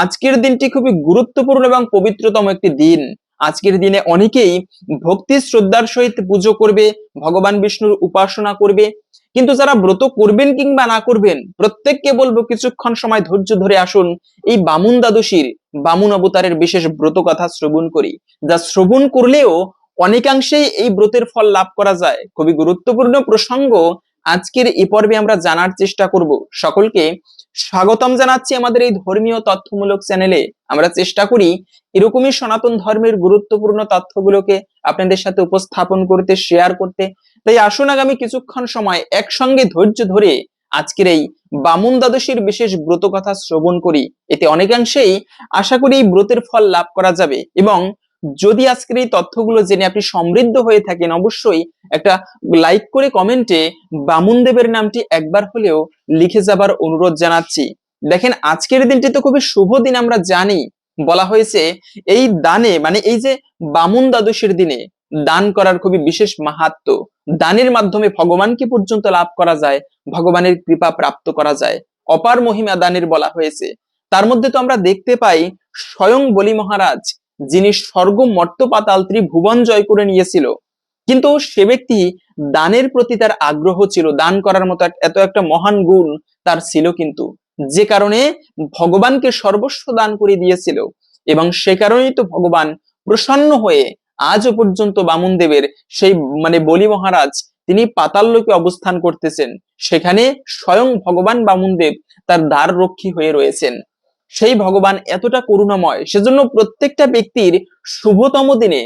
আজকের দিনটি খুবই গুরুত্বপূর্ণ এবং পবিত্রতম একটি দিন। আজকের দিনে অনেকেই ভক্তি, শ্রদ্ধার সহিত পুজো করবে, ভগবান বিষ্ণুর উপাসনা করবে। কিন্তু যারা ব্রত করবেন কিংবা না করবেন, প্রত্যেককে বলব কিছুক্ষণ সময় ধৈর্য ধরে আসুন। এই বামুন দ্বাদশীর বামুন অবতারের বিশেষ ব্রত কথা শ্রবণ করি। যা শ্রবণ করলেও অনেকাংশেই এই ব্রতের ফল লাভ করা যায়। খুবই গুরুত্বপূর্ণ প্রসঙ্গ আজকের এ পর্বে আমরা জানার চেষ্টা করব। সকলকে স্বাগতম জানাচ্ছি আমাদের এই ধর্মীয় তথ্যমূলক চ্যানেলে। আমরা চেষ্টা করি এরকমই সনাতন ধর্মের গুরুত্বপূর্ণ তথ্যগুলোকে আপনাদের সাথে উপস্থাপন করতে শেয়ার করতে। তাই আসুন আগামী কিছুক্ষণ সময় একসঙ্গে ধৈর্য ধরে আজকের এই বামুন দ্বাদশীর বিশেষ ব্রত কথা শ্রবণ করি। এতে অনেকাংশেই আশা করি এই ব্রতের ফল লাভ করা যাবে এবং যদি আজকের এই তথ্যগুলো জেনে আপনি সমৃদ্ধ হয়ে থাকেন, অবশ্যই একটা লাইক করে কমেন্টে বামুন দেবের নামটি একবার হলেও লিখে যাবার অনুরোধ জানাচ্ছি। দেখেন, আজকের দিনটি তো খুবই শুভ দিন আমরা জানি। বলা হয়েছে, এই দানে মানে এই যে বামুন দ্বাদশীর দিনে দান করার খুবই বিশেষ মাহাত্ম। দানের মাধ্যমে ভগবানকে পর্যন্ত লাভ করা যায়? ভগবানের কৃপা প্রাপ্ত করা যায়। অপার মহিমা দানের বলা হয়েছে। তার মধ্যে তো আমরা দেখতে পাই, স্বয়ং বলি মহারাজ যিনি স্বর্গ মর্ত পাতাল ত্রিভুবন জয় করে নিয়েছিল। কিন্তু সে ব্যক্তি দানের প্রতি তার আগ্রহ ছিল, দান করার মতো এত একটা মহান গুণ তার ছিল কিন্তু। যে কারণে ভগবানকে সর্বস্ব দান করে দিয়েছিল এবং সে কারণেই তো ভগবান প্রসন্ন হয়ে আজও পর্যন্ত বামুন দেবের সেই মানে বলি মহারাজ তিনি পাতাল লোকে অবস্থান করতেছেন। সেখানে স্বয়ং ভগবান বামুনদেব তার দ্বার রক্ষী হয়ে রয়েছেন। সেই ভগবান এতটা করুণাময়, সেজন্য প্রত্যেকটা ব্যক্তির শুভতম দিনে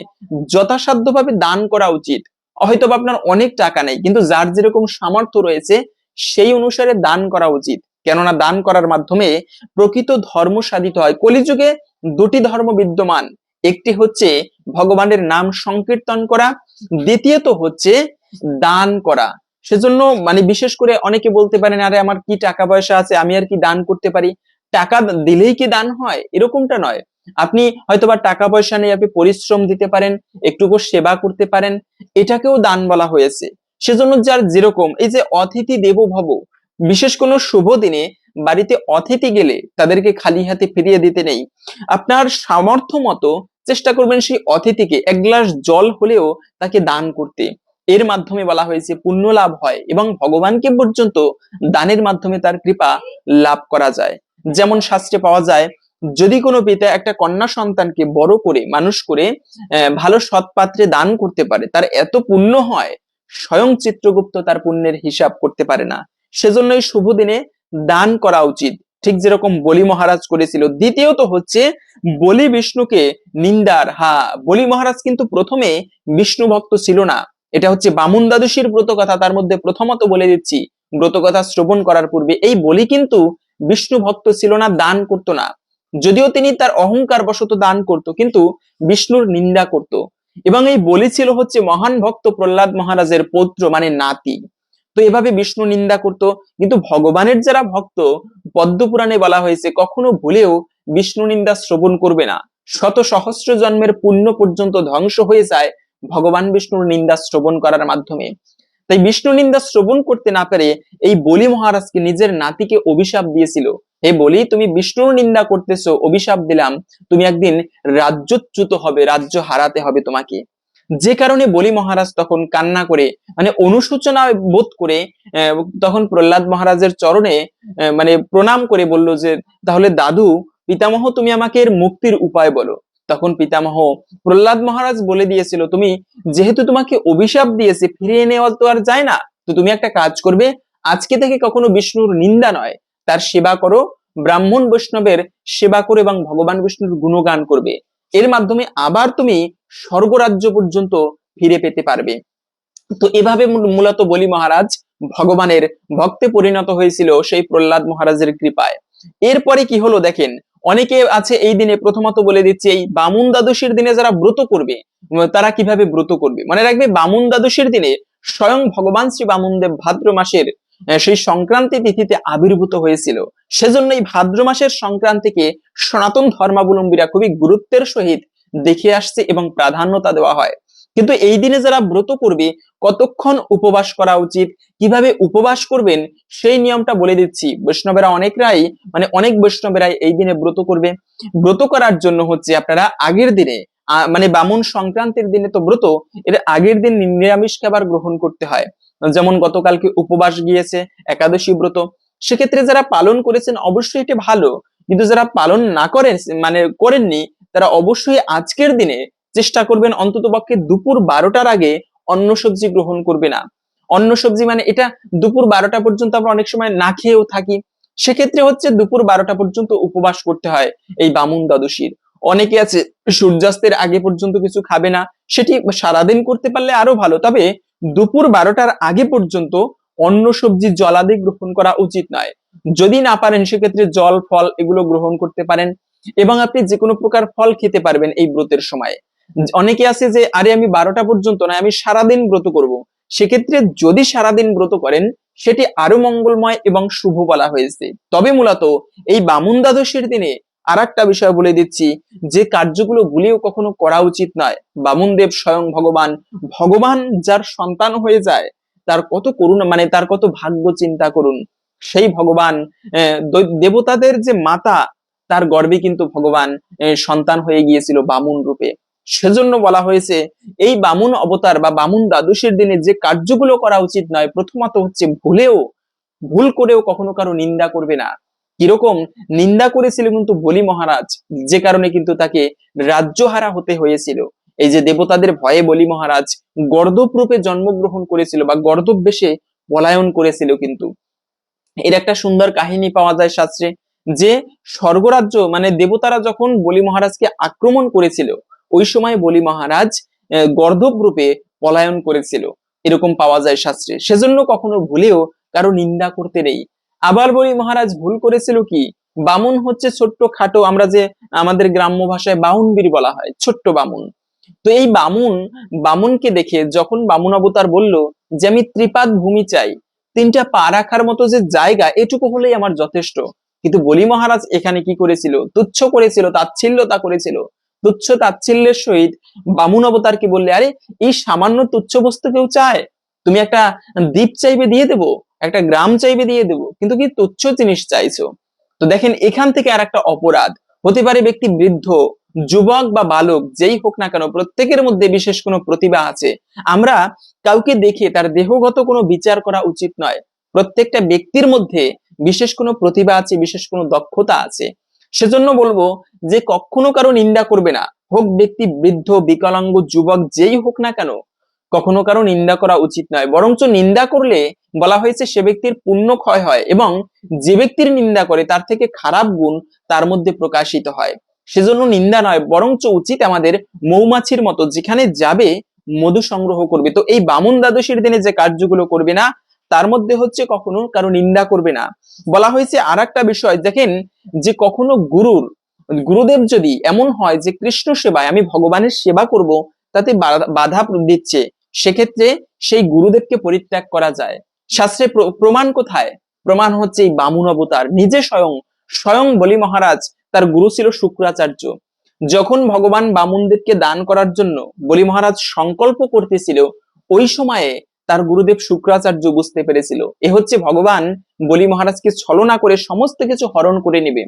যথাসাধ্যভাবে দান করা উচিত। হয়তো আপনার অনেক টাকা নেই, কিন্তু যার যেরকম সামর্থ্য রয়েছে, সেই অনুসারে দান করা উচিত। কেননা দান করার মাধ্যমে প্রকৃত ধর্ম সাধিত হয়। কলিযুগে দুটি ধর্ম বিদ্যমান, একটি হচ্ছে ভগবানের নাম সংকীর্তন করা, দ্বিতীয়ত হচ্ছে দান করা। সেজন্য মানে বিশেষ করে অনেকে বলতে পারেন, আরে আমার কি টাকা পয়সা আছে, আমি আর কি দান করতে পারি? টাকা দিলেই কি দান হয়? এরকমটা নয়। আপনি হয়তোবা টাকা পয়সা নেই আপনি পরিশ্রম দিতে পারেন, একটুকু সেবা করতে পারেন, এটাকেও দান বলা হয়েছে। সেজন্য যার যেরকম, এই যে অতিথি দেব ভব, বিশেষ কোনো শুভ দিনে বাড়িতে অতিথি গেলে তাদেরকে খালি হাতে ফিরিয়ে দিতে নেই। আপনার সামর্থ্য মতো চেষ্টা করবেন সেই অতিথিকে এক গ্লাস জল হলেও তাকে দান করতে। এর মাধ্যমে বলা হয়েছে পুণ্য লাভ হয় এবং ভগবানকে পর্যন্ত দানের মাধ্যমে তার কৃপা লাভ করা যায়। যেমন শাস্ত্রে পাওয়া যায়, যদি কোনো পিতা একটা কন্যা সন্তানকে বড় করে, মানুষ করে ভালো সৎ পাত্রে দান করতে পারে, তার এত পুণ্য হয়, স্বয়ং চিত্রগুপ্ত তার পুণ্যের হিসাব করতে পারে না। সেজন্য এই শুভ দিনে দান করা উচিত। ঠিক যেরকম বলি মহারাজ করেছিল। দ্বিতীয়ত হচ্ছে, বলি বিষ্ণুকে নিন্দার, হা, বলি মহারাজ কিন্তু প্রথমে বিষ্ণু ভক্ত ছিল না। এটা হচ্ছে বামুন দ্বাদশীর ব্রত কথা তার মধ্যে প্রথমত বলে দিচ্ছি ব্রত কথা শ্রবণ করার পূর্বে, এই বলি কিন্তু বিষ্ণু ভক্ত ছিল না, দান করতো না। যদিও তিনি তার অহংকার বশত দান করত, কিন্তু বিষ্ণুর নিন্দা করত। এবং এই বলি ছিল হচ্ছে মহান ভক্ত প্রহ্লাদ মহারাজের পৌত্র মানে নাতি। তো এভাবে বিষ্ণু নিন্দা করত, কিন্তু ভগবানের যারা ভক্ত, পদ্মপুরাণে বলা হয়েছে, কখনো ভুলেও বিষ্ণু নিন্দা শ্রবণ করবে না। শত সহস্র জন্মের পুণ্য পর্যন্ত ধ্বংস হয়ে যায় ভগবান বিষ্ণুর নিন্দা শ্রবণ করার মাধ্যমে। তাই বিষ্ণু নিন্দা শ্রবণ করতে না পেরে এই বলি মহারাজকে নিজের নাতিকে অভিশাপ দিয়েছিল। হে বলি, তুমি বিষ্ণুর নিন্দা করতেছো, অভিশাপ দিলাম। তুমি একদিন রাজ্যচ্যুত হবে, রাজ্য হারাতে হবে তোমাকে। যে কারণে বলি মহারাজ তখন কান্না করে মানে অনুশোচনা বোধ করে তখন প্রহ্লাদ মহারাজের চরণে মানে প্রণাম করে বলল যে, তাহলে দাদু, পিতামহ, তুমি আমাকে এর মুক্তির উপায় বলো। তখন পিতামহ প্রহ্লাদ মহারাজ বলে দিয়েছিল, তুমি যেহেতু তোমাকে অভিশাপ দিয়েছে, ফিরিয়ে নেওয়া তো আর যায় না। তো তুমি একটা কাজ করবে, আজকে থেকে কখনো বিষ্ণুর নিন্দা নয়। তার সেবা করো, ব্রাহ্মণ বৈষ্ণবের সেবা করো এবং ভগবান বিষ্ণুর গুণগান করবে। এর মাধ্যমে আবার তুমি স্বর্গরাজ্য পর্যন্ত ফিরে পেতে পারবে। তো এভাবে মূল- মূলত বলি মহারাজ, ভগবানের ভক্তে পরিণত হয়েছিল সেই প্রহ্লাদ মহারাজের কৃপায়। এরপরে কি হলো দেখেন অনেকে আছে এই দিনে প্রথমত বলে দিচ্ছে, এই বামুন দ্বাদশীর দিনে যারা ব্রত করবে তারা কীভাবে ব্রত করবে? মনে রাখবে, বামুন দ্বাদশীর দিনে স্বয়ং ভগবান শ্রী বামুনদেব ভাদ্র মাসের সেই সংক্রান্তি তিথিতে আবির্ভূত হয়েছিল। সেজন্য এই ভাদ্র মাসের সংক্রান্তিকে সনাতন ধর্মাবলম্বীরা খুবই গুরুত্বের সহিত দেখে আসছে এবং প্রাধান্যতা দেওয়া হয়। কিন্তু এই দিনে যারা ব্রত করবে, কতক্ষণ উপবাস করা উচিত, কীভাবে উপবাস করবেন, সেই নিয়মটা বলে দিচ্ছি। বৈষ্ণবেরা অনেকরাই মানে অনেক বৈষ্ণবেরাই এই দিনে ব্রত করবে। ব্রত করার জন্য হচ্ছে আপনারা আগের দিনে মানে বামুন সংক্রান্তির দিনে তো ব্রত, এর আগের দিন নিরামিষ খাবার গ্রহণ করতে হয়। যেমন গতকালকে উপবাস গিয়েছে, একাদশী ব্রত। সেক্ষেত্রে যারা পালন করেছেন, অবশ্যই এটা ভালো। কিন্তু যারা পালন না করেন মানে করেননি, তারা অবশ্যই আজকের দিনে চেষ্টা করবেন অন্তত পক্ষে দুপুর বারোটার আগে অন্ন সবজি গ্রহণ করবে না। অন্ন সবজি মানে এটা দুপুর বারোটা পর্যন্ত আমরা অনেক সময় না খেয়েও থাকি। সেক্ষেত্রে হচ্ছে দুপুর বারোটা পর্যন্ত উপবাস করতে হয় এই বামুন দ্বাদশীর। অনেকে আছে সূর্যাস্তের আগে পর্যন্ত কিছু খাবে না, সেটি সারাদিন করতে পারলে আরও ভালো। তবে দুপুর বারোটার আগে পর্যন্ত অন্ন সবজি জলাদি গ্রহণ করা উচিত নয়। যদি না পারেন, সেক্ষেত্রে জল, ফল এগুলো গ্রহণ করতে পারেন। এবং আপনি যে কোনো প্রকার ফল খেতে পারবেন এই ব্রতের সময়। অনেকে আছে যে, আরে, আমি বারোটা পর্যন্ত নয়, আমি সারাদিন ব্রত করব। সেক্ষেত্রে যদি সারাদিন ব্রত করেন, সেটি আরও মঙ্গলময় এবং শুভ বলা হয়েছে। তবে মূলত এই বামুন দ্বাদশীর দিনে আর একটা বিষয় বলে দিচ্ছি, যে কার্যগুলো ভুলেও কখনো করা উচিত নয়। বামুন দেব স্বয়ং ভগবান ভগবান যার সন্তান হয়ে যায়, তার কত করুণ মানে তার কত ভাগ্য চিন্তা করুন। সেই ভগবান দেবতাদের যে মাতা, তার গর্বে কিন্তু ভগবান সন্তান হয়ে গিয়েছিল বামুন রূপে। সেজন্য বলা হয়েছে, এই বামুন অবতার বা বামুন দ্বাদশীর দিনে যে কার্যগুলো করা উচিত নয়, প্রথমত হচ্ছে ভুলেও, ভুল করেও কখনো কারও নিন্দা করবে না। কীরকম? নিন্দা করেছিল কিন্তু বলি মহারাজ, যে কারণে কিন্তু তাকে রাজ্যহারা হতে হয়েছিল। এই যে দেবতাদের ভয়ে বলি মহারাজ গর্দব রূপে জন্মগ্রহণ করেছিল বা গর্দব বেশে পলায়ন করেছিল কিন্তু। এর একটা সুন্দর কাহিনী পাওয়া যায় শাস্ত্রে, যে স্বর্গরাজ্য মানে দেবতারা যখন বলি মহারাজকে আক্রমণ করেছিল ওই সময় বলি মহারাজ আহ, গর্দব রূপে পলায়ন করেছিল। এরকম পাওয়া যায় শাস্ত্রে। সেজন্য কখনো ভুলেও কারও নিন্দা করতে নেই। আবার বলি মহারাজ ভুল করেছিল কি? বামুন হচ্ছে ছোট্ট খাটো আমরা যে আমাদের গ্রাম্য ভাষায় বাউনবীর বলা হয় ছোট্ট বামুন। তো এই বামুন বামুনকে দেখে যখন বামুন অবতার বলল যে আমি ত্রিপাদ ভূমি চাই তিনটা পা রাখার মতো যে জায়গা এটুকু হলেই আমার যথেষ্ট। কিন্তু বলি মহারাজ এখানে কি করেছিল? তুচ্ছ করেছিল তাচ্ছিল্যতা করেছিল। তুচ্ছ তাচ্ছিল্যের সহিত বামুন অবতারকে বললে? আরে, এই সামান্য তুচ্ছ বস্তু কেউ চায়? তুমি একটা দ্বীপ চাইবে দিয়ে দেবো, একটা গ্রাম চাইবে দিয়ে দেবো, কিন্তু কি তুচ্ছ জিনিস চাইছো? তো দেখেন, এখান থেকে আর একটা অপরাধ। হতে পারে ব্যক্তি বৃদ্ধ, যুবক বা বালক, যেই হোক না কেন, প্রত্যেকের মধ্যে বিশেষ কোনো প্রতিভা আছে। আমরা কাউকে দেখে তার দেহগত কোনো বিচার করা উচিত নয়। প্রত্যেকটা ব্যক্তির মধ্যে বিশেষ কোনো প্রতিভা আছে, বিশেষ কোনো দক্ষতা আছে। সেজন্য বলব যে কখনো কারও নিন্দা করবে না। হোক ব্যক্তি বৃদ্ধ, বিকলাঙ্গ, যুবক, যেই হোক না কেন, কখনো কারও নিন্দা করা উচিত নয়। বরঞ্চ নিন্দা করলে বলা হয়েছে সে ব্যক্তির পুণ্য ক্ষয় হয় এবং যে ব্যক্তির নিন্দা করে তার থেকে খারাপ গুণ তার মধ্যে প্রকাশিত হয়। সেজন্য নিন্দা নয়, বরঞ্চ উচিত আমাদের মৌমাছির মতো যেখানে যাবে মধু সংগ্রহ করবে। তো এই বামুন দ্বাদশীর দিনে যে কার্যগুলো করবে না তার মধ্যে হচ্ছে কখনো কারও নিন্দা করবে না। বলা হয়েছে আর একটা বিষয়, দেখেন যে কখনো গুরুর, গুরুদেব যদি এমন হয় যে কৃষ্ণ সেবায় আমি ভগবানের সেবা করব, তাতে বাধা- দিচ্ছে, সেক্ষেত্রে সেই গুরুদেবকে পরিত্যাগ করা যায়। শাস্ত্রে প্রমাণ কোথায়? প্রমাণ হচ্ছে এই বামুন অবতার। নিজে স্বয়ং স্বয়ং বলি মহারাজ, তার গুরু ছিল শুক্রাচার্য। যখন ভগবান বামুনদেবকে দান করার জন্য বলি মহারাজ সংকল্প করতেছিল, ওই সময়ে তার গুরুদেব শুক্রাচার্য বুঝতে পেরেছিল। এ হচ্ছে ভগবান বলি মহারাজকে ছলনা করে সমস্ত কিছু হরণ করে নেবে।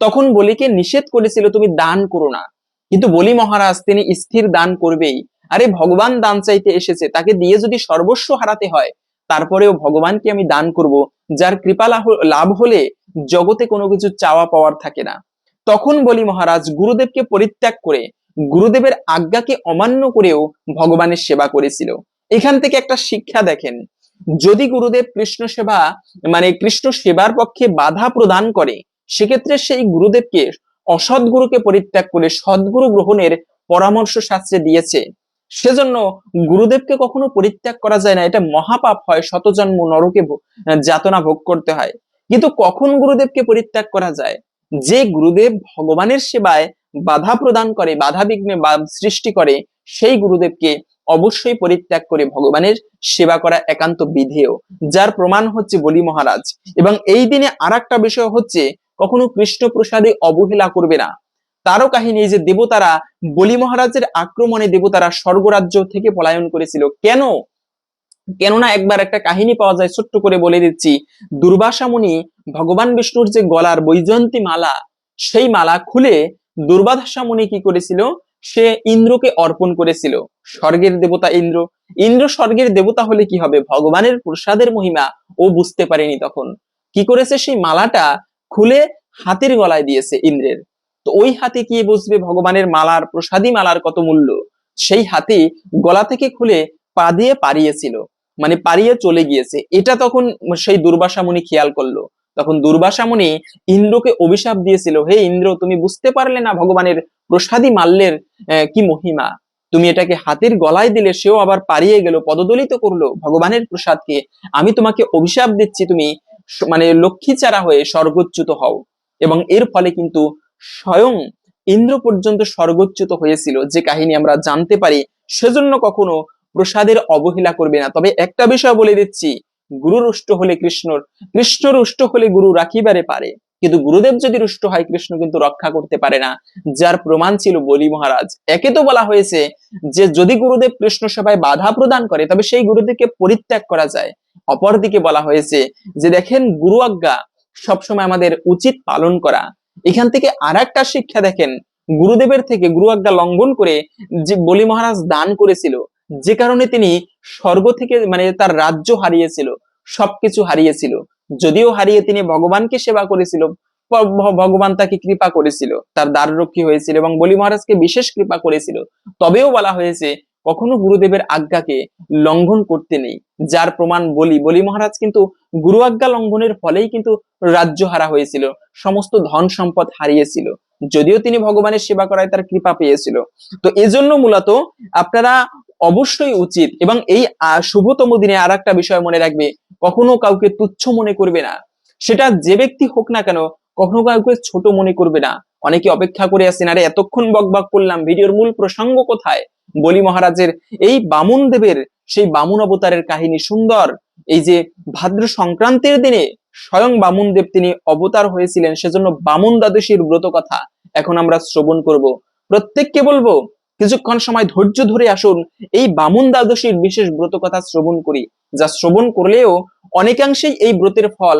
তখন বলিকে নিষেধ করেছিল, তুমি দান করো না। কিন্তু বলি মহারাজ, তিনি স্থির দান করবেই। আরে, ভগবান দান চাইতে এসেছে, তাকে দিয়ে যদি সর্বস্ব হারাতে হয়, তারপরেও ভগবানকে আমি দান করব, যার কৃপা লাভ- হলে জগতে কোনো কিছু চাওয়া পাওয়ার থাকে না। তখন বলি মহারাজ, গুরুদেবকে পরিত্যাগ করে, গুরুদেবের আজ্ঞাকে অমান্য করেও ভগবানের সেবা করেছিল। এখান থেকে একটা শিক্ষা দেখেন। যদি গুরুদেব কৃষ্ণ সেবা মানে কৃষ্ণ সেবার পক্ষে বাধা প্রদান করে, সেক্ষেত্রে সেই গুরুদেবকে অসৎ গুরুকে পরিত্যাগ করে সদ্গুরু গ্রহণের পরামর্শ শাস্ত্রে দিয়েছে। সেজন্য গুরুদেবকে কখনো পরিত্যাগ করা যায় না, এটা মহাপাপ হয়, শতজন্ম নরকে যাতনা ভোগ করতে হয়। কিন্তু কখন গুরুদেবকে পরিত্যাগ করা যায়? যে গুরুদেব ভগবানের সেবায় বাধা প্রদান করে, বাধা বিঘ্নে সৃষ্টি করে, সেই গুরুদেবকে অবশ্যই পরিত্যাগ করে ভগবানের সেবা করা একান্ত বিধেয়, যার প্রমাণ হচ্ছে বলি মহারাজ। এবং এই দিনে আর বিষয় হচ্ছে, কখনো কৃষ্ণ প্রসাদে অবহেলা করবে না। তারও কাহিনী যে দেবতারা বলি মহারাজের আক্রমণে দেবতারা স্বর্গরাজ্য থেকে পলায়ন করেছিল। কেন? কেননা একবার একটা কাহিনী পাওয়া যায়, ছোট্ট করে বলে দিচ্ছি। দুর্বাসা মুনি ভগবান বিষ্ণুর যে গলার বৈজয়ন্তী মালা, সেই মালা খুলে দুর্বাধা মুনি কি করেছিল? সে ইন্দ্রকে অর্পণ করেছিল। স্বর্গের দেবতা ইন্দ্র। ইন্দ্র স্বর্গের দেবতা হলে কি হবে? ভগবানের প্রসাদের মহিমা ও বুঝতে পারেনি তখন। কি করেছে সেই মালাটা? খুলে হাতির গলায় দিয়েছে ইন্দ্রের। তো ওই হাতে কি বুঝবে ভগবানের মালার, প্রসাদী মালার কত মূল্য? সেই হাতি গলা থেকে খুলে পা দিয়ে পারিয়েছিল মানে পারিয়ে চলে গিয়েছে। এটা তখন সেই দুর্বাসা মুনি খেয়াল করল। তখন দুর্বাসা মুনি ইন্দ্রকে অভিশাপ দিয়েছিল, হে ইন্দ্র, তুমি বুঝতে পারলে না ভগবানের প্রসাদী মাল্যের কি মহিমা? তুমি এটাকে হাতের গলায় দিলে সেও আবার পারিয়ে গেল, পদদলিত করল ভগবানের প্রসাদকে। আমি তোমাকে অভিশাপ দিচ্ছি তুমি মানে লক্ষ্মী চারা হয়ে স্বর্গচ্যুত হও। এবং এর ফলে কিন্তু স্বয়ং ইন্দ্র পর্যন্ত স্বর্গচ্যুত হয়েছিল। যে কাহিনী আমরা জানতে পারি, সেজন্য কখনো প্রসাদের অবহেলা করবে না। তবে একটা বিষয় বলে দিচ্ছি গুরু রুষ্ট হলে কৃষ্ণর কৃষ্ণ রুষ্ট হলে গুরু রাখিবারে পারে। কিন্তু গুরুদেব যদি রুষ্ট হয়, কৃষ্ণ কিন্তু রক্ষা করতে পারে না। যার প্রমাণ ছিল বলি মহারাজ। একে তো বলা হয়েছে যে, যদি গুরুদেব কৃষ্ণ সভায় বাধা প্রদান করে, তবে সেই গুরুদেবকে পরিত্যাগ করা যায়। অপরদিকে বলা হয়েছে যে, দেখেন গুরু আজ্ঞা, সবসময় আমাদের উচিত পালন করা। এখান থেকে আর একটা শিক্ষা দেখেন। গুরুদেবের থেকে গুরু আজ্ঞা লঙ্ঘন করে যে, বলি মহারাজ দান করেছিল, যে কারণে তিনি স্বর্গ থেকে মানে তার রাজ্য হারিয়েছিল, সবকিছু হারিয়েছিল। যদিও হারিয়ে তিনি ভগবানকে সেবা করেছিল ভগবান তাকে কৃপা করেছিল, তার দ্বাররক্ষী হয়েছিল এবং বলি মহারাজকে বিশেষ কৃপা করেছিল। তবেও বলা হয়েছে, কখনো গুরুদেবের আজ্ঞাকে লঙ্ঘন করতে নেই, যার প্রমাণ বলি। বলি মহারাজ কিন্তু গুরু আজ্ঞা লঙ্ঘনের ফলেই কিন্তু রাজ্য হারা হয়েছিল, সমস্ত ধন সম্পদ হারিয়েছিল। যদিও তিনি ভগবানের সেবা করায় তার কৃপা পেয়েছিল। তো এজন্য মূলত আপনারা অবশ্যই উচিত এবং এই শুভতম দিনে আর একটা বিষয় মনে রাখবে, কখনো কাউকে তুচ্ছ মনে করবে না। সেটা যে ব্যক্তি হোক না কেন, কখনো কাউকে ছোট মনে করবে না। অনেকে অপেক্ষা করে আছেন, আরে, এতক্ষণ বক বক করলাম, ভিডিওর মূল প্রসঙ্গ কোথায়? বলি মহারাজের, এই বামুন দেবের, সেই বামুন অবতারের কাহিনী সুন্দর। এই যে ভাদ্র সংক্রান্তির দিনে স্বয়ং বামুন দেব তিনি অবতার হয়েছিলেন, সেজন্য বামুন দ্বাদশীর ব্রত কথা এখন আমরা শ্রবণ করব। প্রত্যেককে বলব কিছুক্ষণ সময় ধৈর্য ধরে আসুন, এই বামুন দ্বাদশীর বিশেষ ব্রত কথা শ্রবণ করি, যা শ্রবণ করলেও অনেকাংশেই এই ব্রতের ফল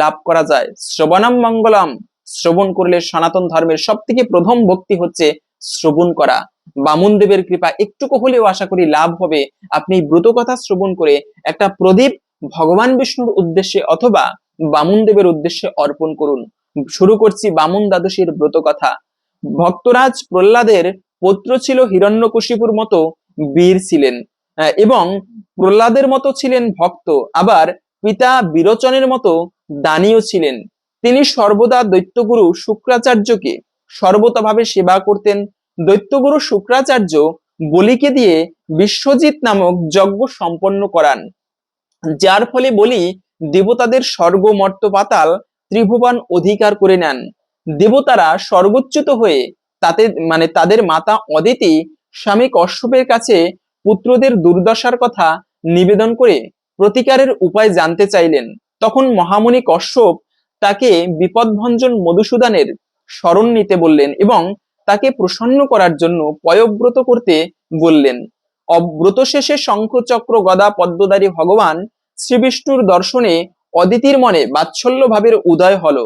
লাভ করা যায়। শ্রবণাম মঙ্গলম। শ্রবণ করলে সনাতন ধর্মের সব থেকে প্রথম ভক্তি হচ্ছে শ্রবণ করা। বামুন দেবের কৃপা একটুকু হলেও আশা করি লাভ হবে। আপনি ব্রত কথা শ্রবণ করে একটা প্রদীপ ভগবান বিষ্ণুর উদ্দেশ্যে অথবা বামুন দেবের উদ্দেশ্যে অর্পণ করুন। শুরু করছি বামুন দ্বাদশীর ব্রত কথা। ভক্তরাজ প্রহ্লাদের পুত্র ছিল হিরণ্যকশিপুর মতো বীর ছিলেন। এবং প্রহ্লাদের মতো ছিলেন ভক্ত, আবার পিতা বিরোচনের মতো দানীয় ছিলেন। তিনি সর্বদা দৈত্যগুরু শুক্রাচার্যকে সর্বতভাবে সেবা করতেন। দৈত্যগুরু শুক্রাচার্য বলিকে দিয়ে বিশ্বজিৎ নামক যজ্ঞ সম্পন্ন করান, যার ফলে বলি দেবতাদের স্বর্গ মর্ত পাতাল ত্রিভুবন অধিকার করে নেন। দেবতারা স্বর্গচ্যুত হয়ে তাতে মানে তাদের মাতা অদিতি স্বামী কশ্যপের কাছে পুত্রদের দুর্দশার কথা নিবেদন করে প্রতিকারের উপায় জানতে চাইলেন। তখন মহামুনি কশ্যপ তাকে বিপদভঞ্জন মধুসূদনের স্মরণ নিতে বললেন এবং তাকে প্রসন্ন করার জন্য পয়ব্রত করতে বললেন। অব্রত শেষে শঙ্খ চক্র গদা পদ্মদারী ভগবান শ্রীবিষ্ণুর দর্শনে অদিতির মনে বাৎসল্য ভাবের উদয় হল।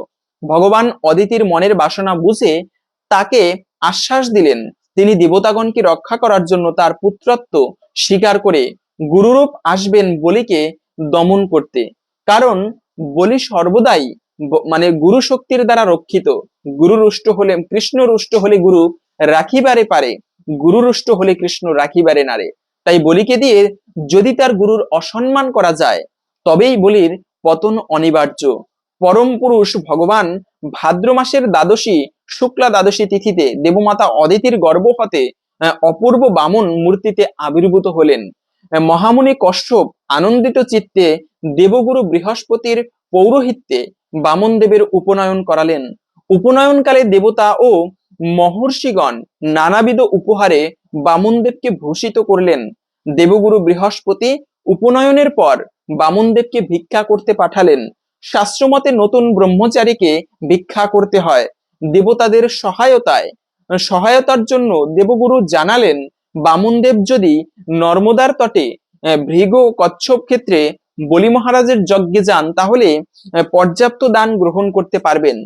ভগবান অদিতির মনের বাসনা বুঝে তাকে আশ্বাস দিলেন, তিনি দেবতাগণকে রক্ষা করার জন্য তার পুত্রত্ব স্বীকার করে গুরুরূপ আসবেন বলিকে দমন করতে। কারণ বলি সর্বদাই মানে গুরু শক্তির দ্বারা রক্ষিত। গুরু রুষ্ট হলে, কৃষ্ণ রুষ্ট হলে গুরু রাখিবারে পারে, গুরু রুষ্ট হলে কৃষ্ণ রাখিবারে নারে তাই বলিকে দিয়ে যদি তার গুরুর অসম্মান করা যায়, তবেই বলির পতন অনিবার্য। পরম পুরুষ ভগবান ভাদ্র মাসের দ্বাদশী শুক্লা দ্বাদশী তিথিতে দেবমাতা অদিতির গর্ভ হতে অপূর্ব বামন মূর্তিতে আবির্ভূত হলেন। মহামুনি কশ্যপ আনন্দিত চিত্তে দেবগুরু বৃহস্পতির পৌরোহিত্যে বামন দেবের উপনয়ন করালেন। উপনয়নকালে দেবতা ও মহর্ষিগণ নানাবিধ উপহারে বামনদেবকে ভূষিত করলেন। দেবগুরু বৃহস্পতি উপনয়নের পর বামনদেবকে ভিক্ষা করতে পাঠালেন। শাস্ত্রমতে নতুন ব্রহ্মচারীকে ভিক্ষা করতে হয়। দেবতাদের সহায়তায়। সহায়তার জন্য দেবগুরু জানালেন, বামুনদেব যদি নর্মদার তটে ভৃগ কচ্ছপ ক্ষেত্রে বলি মহারাজের যজ্ঞে যান, তাহলে পর্যাপ্ত দান গ্রহণ করতে পারবেন।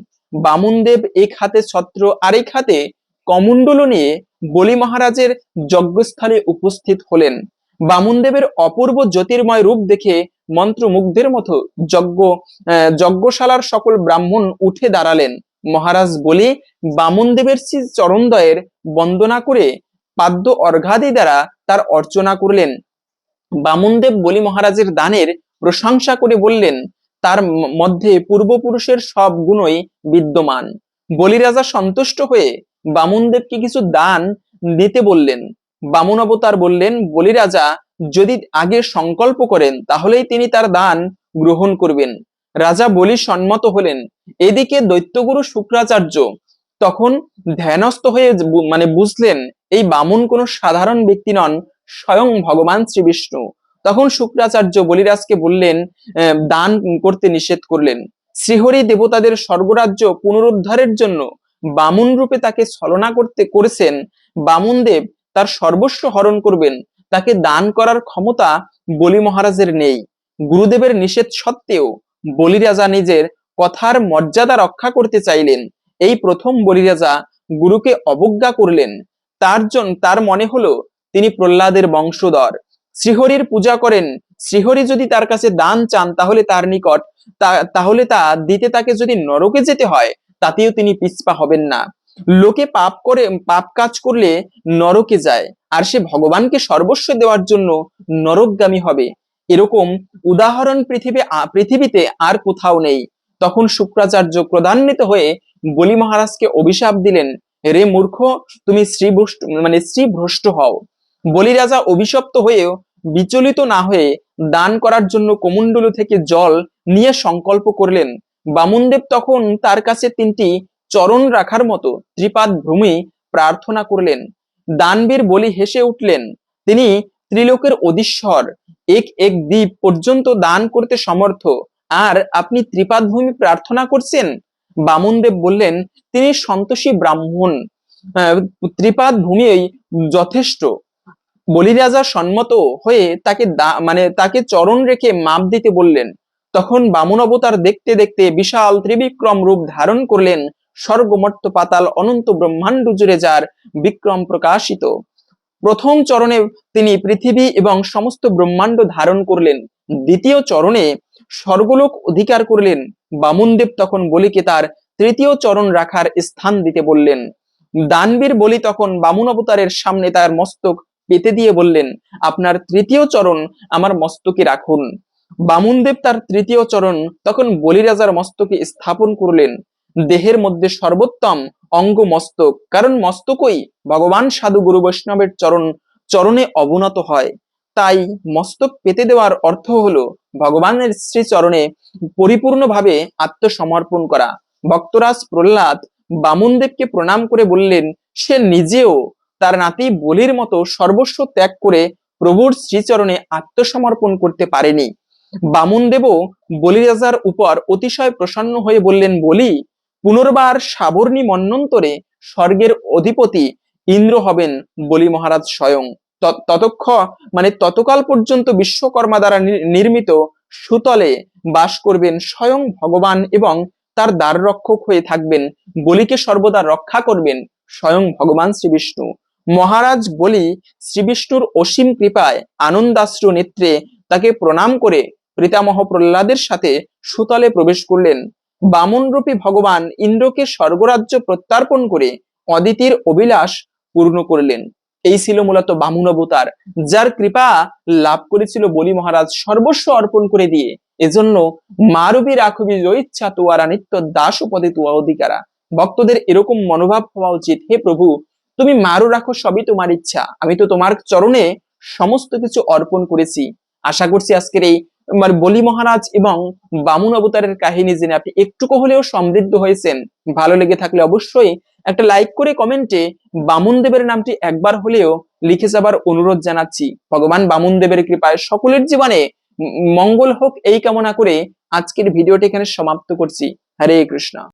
বামুনদেব এক হাতে ছত্র, আরেক হাতে কমণ্ডল নিয়ে বলি মহারাজের যজ্ঞস্থলে উপস্থিত হলেন। বামুনদেবের অপূর্ব জ্যোতির্ময় রূপ দেখে মন্ত্রমুগ্ধের মতো যজ্ঞ যজ্ঞশালার সকল ব্রাহ্মণ উঠে দাঁড়ালেন। মহারাজ বলি বামুনদেবের শ্রী চরণদয়ের বন্দনা করে পাদ্য অর্ঘাদি দ্বারা তার অর্চনা করলেন। বামুনদেব বলি মহারাজের দানের প্রশংসা করে বললেন, তার মধ্যে পূর্বপুরুষের সব গুণই বিদ্যমান। বলিরাজা সন্তুষ্ট হয়ে বামুনদেবকে কিছু দান দিতে বললেন। বামন অবতার বললেন, বলিরাজা যদি আগে সংকল্প করেন, তাহলেই তিনি তার দান গ্রহণ করবেন। রাজা বলি সম্মত হলেন। এদিকে দৈত্যগুরু শুক্রাচার্য তখন ধ্যানস্থ হয়ে মানে বুঝলেন, এই বামুন কোনো সাধারণ ব্যক্তি নন, স্বয়ং ভগবান শ্রী বিষ্ণু তখন শুক্রাচার্য বলিরাজকে বললেন দান করতে নিষেধ করলেন। শ্রীহরি দেবতাদের স্বর্গরাজ্য পুনরুদ্ধারের জন্য বামুন রূপে তাকে ছলনা করতে করেছেন। বামুনদেব তার সর্বস্ব হরণ করবেন। তাকে দান করার ক্ষমতা বলি মহারাজের নেই। গুরুদেবের নিষেধ সত্ত্বেও বলিরাজা নিজের কথার মর্যাদা রক্ষা করতে চাইলেন। এই প্রথম বলিরাজা গুরুকে অবজ্ঞা করলেন। তার তার মনে হলো, তিনি প্রহ্লাদের বংশধর। শ্রীহরির পূজা করেন। শ্রীহরি যদি তার কাছে দান চান, তাহলে তার নিকট তাহলে তা দিতে তাকে যদি নরকে যেতে হয়, তাতেও তিনি পিছপা হবেন না। লোকে পাপ করে, পাপ কাজ করলে নরকে যায়, আর সে ভগবানকে সর্বস্ব দেওয়ার জন্য নরকগামী হবে। এরকম উদাহরণ পৃথিবী পৃথিবীতে আর কোথাও নেই। তখন শুক্রাচার্য ক্রধান্বিত হয়ে বলি মহারাজকে অভিশাপ দিলেন, রে মূর্খ, তুমি শ্রীভ্রষ্ট মানে শ্রীভ্রষ্ট হও। বলি রাজা অভিশপ্ত হয়েও বিচলিত না হয়ে দান করার জন্য কমণ্ডলু থেকে জল নিয়ে সংকল্প করলেন। বামুনদেব তখন তার কাছে তিনটি চরণ রাখার মতো ত্রিপাদ ভূমি প্রার্থনা করলেন। দানবীর বলি হেসে উঠলেন, তিনি ত্রিলোকের অধীশ্বর এক এক দ্বীপ পর্যন্ত দান করতে সমর্থ। আর আপনি ত্রিপাদ ভূমি প্রার্থনা করছেন? বামুনদেব বললেন, তিনি সন্তোষী ব্রাহ্মণ। ত্রিপাদ ভূমি যথেষ্ট। বলিরাজা সম্মত হয়ে তাকে মানে তাকে চরণ রেখে মাপ দিতে বললেন। তখন বামন অবতার দেখতে দেখতে বিশাল ত্রিবিক্রম রূপ ধারণ করলেন। স্বর্গমর্ত পাতাল অনন্ত ব্রহ্মাণ্ড জুড়ে যার বিক্রম প্রকাশিত। প্রথম চরণে তিনি পৃথিবী এবং সমস্ত ব্রহ্মাণ্ড ধারণ করলেন। দ্বিতীয় চরণে স্বর্গলোক অধিকার করলেন। বামুনদেব তখন বলিকে তার তৃতীয় চরণ রাখার স্থান দিতে বললেন। দানবীর বলি তখন বামুন অবতারের সামনে তার মস্তক পেতে দিয়ে বললেন, আপনার তৃতীয় চরণ আমার মস্তকে রাখুন। বামুনদেব তার তৃতীয় চরণ তখন বলিরাজার মস্তকে স্থাপন করলেন। দেহের মধ্যে সর্বোত্তম অঙ্গ মস্তক। কারণ মস্তকই ভগবান সাধু গুরু বৈষ্ণবের চরণ, চরণে অবনত হয়। তাই মস্তক পেতে দেওয়ার অর্থ হলো ভগবানের শ্রীচরণে পরিপূর্ণভাবে আত্মসমর্পণ করা। ভক্তরাজ প্রহ্লাদ বামুনদেবকে প্রণাম করে বললেন, সে নিজেও তার নাতি বলির মতো সর্বস্ব ত্যাগ করে প্রভুর শ্রীচরণে আত্মসমর্পণ করতে পারেনি। বামুনদেবও বলিরাজার উপর অতিশয় প্রসন্ন হয়ে বললেন, বলি পুনর্বার সাবর্ণী মন্বন্তরে স্বর্গের অধিপতি ইন্দ্র হবেন বলি মহারাজ স্বয়ং। ততক্ষ মানে ততকাল পর্যন্ত বিশ্বকর্মা দ্বারা নির্মিত সুতলে বাস করবেন স্বয়ং ভগবান এবং তার দ্বার রক্ষক হয়ে থাকবেন, বলিকে সর্বদা রক্ষা করবেন স্বয়ং ভগবান শ্রী বিষ্ণু। মহারাজ বলি শ্রী বিষ্ণুর অসীম কৃপায় আনন্দাশ্রু নেত্রে তাকে প্রণাম করে প্রীতামহ প্রহ্লাদের সাথে সুতলে প্রবেশ করলেন। বামন রূপী ভগবান ইন্দ্রকে স্বর্গরাজ্য প্রত্যার্পণ করে অদিতির অভিলাষ পূর্ণ করলেন। এই ছিল মূলত বামুন অবতার, যার কৃপা লাভ করেছিল বলি মহারাজ সর্বস্ব অর্পণ করে দিয়ে। এজন্য মারবী রাখবি ইচ্ছা তোয়ারা নিত্য দাস পদে তোয়া অধিকারা। ভক্তদের এরকম মনোভাব হওয়া উচিত, হে প্রভু, তুমি মারু রাখো সবই তোমার ইচ্ছা। আমি তো তোমার চরণে সমস্ত কিছু অর্পণ করেছি। আশা করছি আজকের এই আমার বলি মহারাজ এবং বামুন অবতারের কাহিনী জেনে আপনি একটুকু হলেও সমৃদ্ধ হয়েছেন। ভালো লেগে থাকলে অবশ্যই একটা লাইক করে কমেন্টে বামুন দেবের নামটি একবার হলেও লিখে যাবার অনুরোধ জানাচ্ছি। ভগবান বামুন দেবের কৃপায় সকলের জীবনে মঙ্গল হোক এই কামনা করে আজকের ভিডিওটি এখানে সমাপ্ত করছি। হরে কৃষ্ণ।